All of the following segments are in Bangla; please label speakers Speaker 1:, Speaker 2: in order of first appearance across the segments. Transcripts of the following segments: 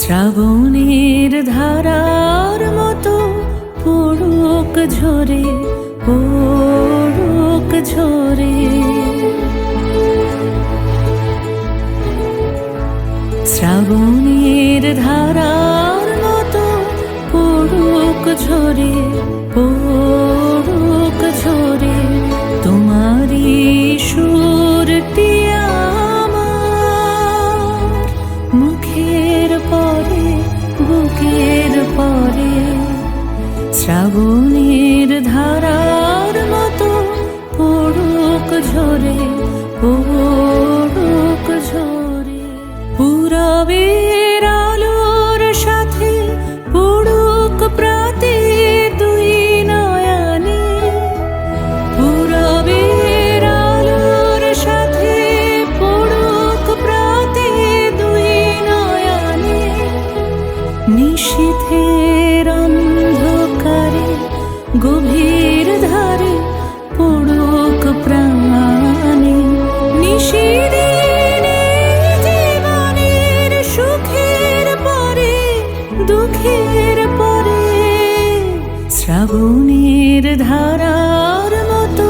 Speaker 1: শ্রাবণের ধারার মতো পড়ুক ঝরে পড়ুক ঝরে। শ্রাবণের ধারার মতো পড়ুক ঝরে পড়ুক ঝরে। তোমারই সুরটি আমার মুখের শ্রাবণের ধারার মতো পড়ুক ঝরে পড়ুক ঝরে। পুরবের আলোর সাথে পড়ুক প্রাতে দুই নয়ানে। পুরবের আলোর সাথে পড়ুক প্রাতে দুই নয়ানে। অন্ধকারে গভীর ধারে পড়ুক প্রাণে। নিশিদিনে জীবনের সুখের পরে, দুঃখের পরে, শ্রাবণের ধারার মতো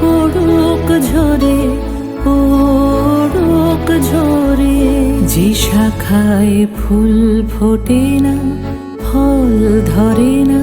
Speaker 1: পড়ুক ঝরে পড়ুক ঝরে। যে শাখায় ফুল ফোটে না, ফল ধরে না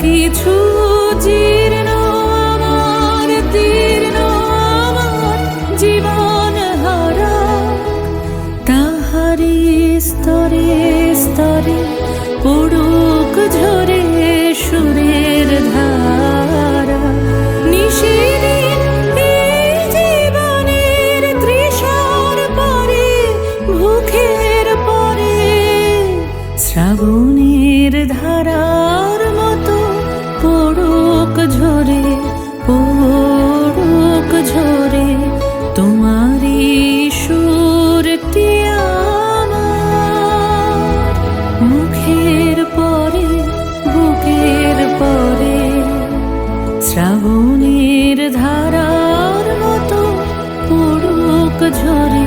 Speaker 1: কিছু জীর্ণ, আমার দীর্ণ আমার জীবন হারা তাহারি স্তরে স্তরে পড়ুক ঝরে সুরের ধারা। নিশিদিন এই জীবনের তৃষার পরে, ভুখের পরে শ্রাবণের ধারার শ্রাবণের ধারার মতো পড়ুক ঝরে।